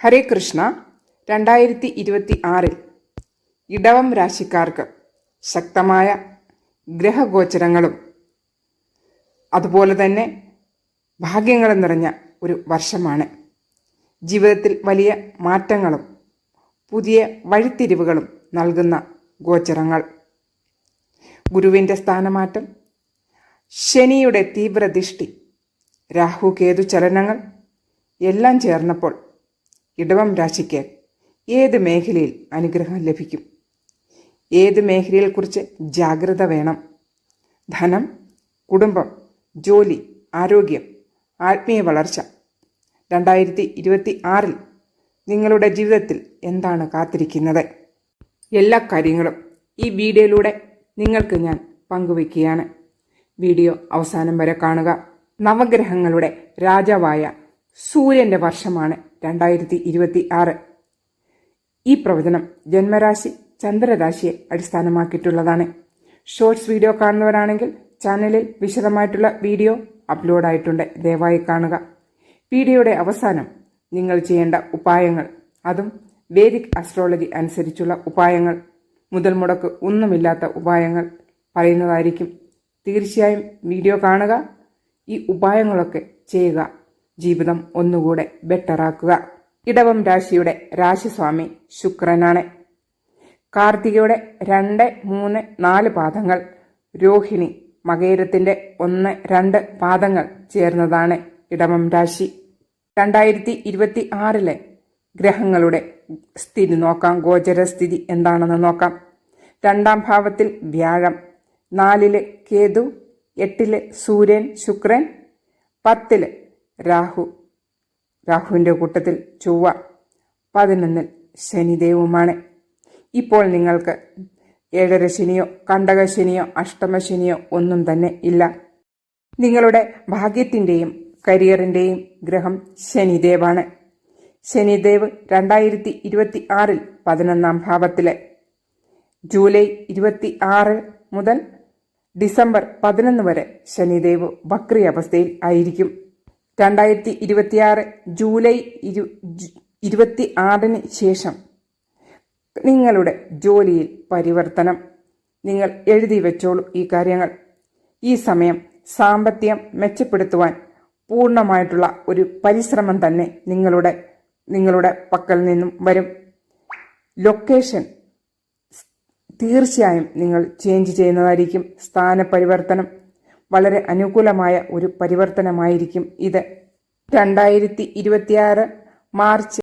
ഹരേ കൃഷ്ണ രണ്ടായിരത്തി ഇരുപത്തി ആറിൽ ഇടവം രാശിക്കാർക്ക് ശക്തമായ ഗ്രഹഗോചരങ്ങളും അതുപോലെ തന്നെ ഭാഗ്യങ്ങളും നിറഞ്ഞ ഒരു വർഷമാണ്. ജീവിതത്തിൽ വലിയ മാറ്റങ്ങളും പുതിയ വഴിത്തിരിവുകളും നൽകുന്ന ഗോചരങ്ങൾ. ഗുരുവിന്റെ സ്ഥാനമാറ്റം ശനിയുടെ തീവ്രദൃഷ്ടി രാഹു കേതു ചലനങ്ങൾ എല്ലാം ചേർന്നപ്പോൾ ഇടവം രാശിക്ക് ഏത് മേഖലയിൽ അനുഗ്രഹം ലഭിക്കും? ഏത് മേഖലയെക്കുറിച്ച് ജാഗ്രത വേണം? ധനം കുടുംബം ജോലി ആരോഗ്യം ആത്മീയ വളർച്ച. രണ്ടായിരത്തി ഇരുപത്തി ആറിൽ നിങ്ങളുടെ ജീവിതത്തിൽ എന്താണ് കാത്തിരിക്കുന്നത്? എല്ലാ കാര്യങ്ങളും ഈ വീഡിയോയിലൂടെ നിങ്ങൾക്ക് ഞാൻ പങ്കുവയ്ക്കുകയാണ്. വീഡിയോ അവസാനം വരെ കാണുക. നവഗ്രഹങ്ങളുടെ രാജാവായ സൂര്യന്റെ വർഷമാണ് രണ്ടായിരത്തി ഇരുപത്തി ആറ് ഈ പ്രവചനം ജന്മരാശി ചന്ദ്രരാശിയെ അടിസ്ഥാനമാക്കിയിട്ടുള്ളതാണ്. ഷോർട്സ് വീഡിയോ കാണുന്നവരാണെങ്കിൽ ചാനലിൽ വിശദമായിട്ടുള്ള വീഡിയോ അപ്ലോഡായിട്ടുണ്ട്. ദയവായി കാണുക. വീഡിയോയുടെ അവസാനം നിങ്ങൾ ചെയ്യേണ്ട ഉപായങ്ങൾ. അതും വേദിക് അസ്ട്രോളജി അനുസരിച്ചുള്ള ഉപായങ്ങൾ. മുതൽ മുടക്ക് ഒന്നുമില്ലാത്ത ഉപായങ്ങൾ പറയുന്നതായിരിക്കും. തീർച്ചയായും വീഡിയോ കാണുക. ഈ ഉപായങ്ങളൊക്കെ ചെയ്യുക. ജീവിതം ഒന്നുകൂടെ ബെറ്ററാക്കുക. ഇടവം രാശിയുടെ രാശിസ്വാമി ശുക്രനാണ്. കാർത്തികയുടെ രണ്ട് മൂന്ന് നാല് പാദങ്ങൾ. രോഹിണി മകേരത്തിന്റെ ഒന്ന് രണ്ട് പാദങ്ങൾ ചേർന്നതാണ് ഇടവം രാശി. രണ്ടായിരത്തി ഇരുപത്തി ആറിലെ ഗ്രഹങ്ങളുടെ സ്ഥിതി നോക്കാം. ഗോചരസ്ഥിതി എന്താണെന്ന് നോക്കാം. രണ്ടാം ഭാവത്തിൽ വ്യാഴം. നാലിൽ കേതു എട്ടിൽ സൂര്യൻ ശുക്രൻ പത്തിൽ രാഹു. രാഹുവിന്റെ കൂട്ടത്തിൽ ചൊവ്വ പതിനൊന്നിൽ ശനിദേവുമാണ്. ഇപ്പോൾ നിങ്ങൾക്ക് ഏഴര ശനിയോ അഷ്ടമ അഷ്ടമശനിയോ ഒന്നും തന്നെ ഇല്ല. നിങ്ങളുടെ ഭാഗ്യത്തിന്റെയും കരിയറിന്റെയും ഗ്രഹം ശനിദേവാണ്. ശനിദേവ് രണ്ടായിരത്തി ഇരുപത്തി ആറിൽ പതിനൊന്നാം ഭാവത്തിലെ. ജൂലൈ ഇരുപത്തി ആറ് മുതൽ ഡിസംബർ പതിനൊന്ന് വരെ ശനിദേവ് വക്രി അവസ്ഥയിൽ ആയിരിക്കും. രണ്ടായിരത്തി ഇരുപത്തിയാറ് ജൂലൈ ഇരു ഇരുപത്തി ആറിന് ശേഷം നിങ്ങളുടെ ജോലിയിൽ പരിവർത്തനം. നിങ്ങൾ എഴുതി വെച്ചോളൂ ഈ കാര്യങ്ങൾ. ഈ സമയം സാമ്പത്തികം മെച്ചപ്പെടുത്തുവാൻ പൂർണമായിട്ടുള്ള ഒരു പരിശ്രമം തന്നെ നിങ്ങളുടെ നിങ്ങളുടെ പക്കൽ നിന്നും വരും. ലൊക്കേഷൻ തീർച്ചയായും നിങ്ങൾ ചേഞ്ച് ചെയ്യുന്നതായിരിക്കും. സ്ഥാനപരിവർത്തനം വളരെ അനുകൂലമായ ഒരു പരിവർത്തനമായിരിക്കും ഇത്. രണ്ടായിരത്തി മാർച്ച്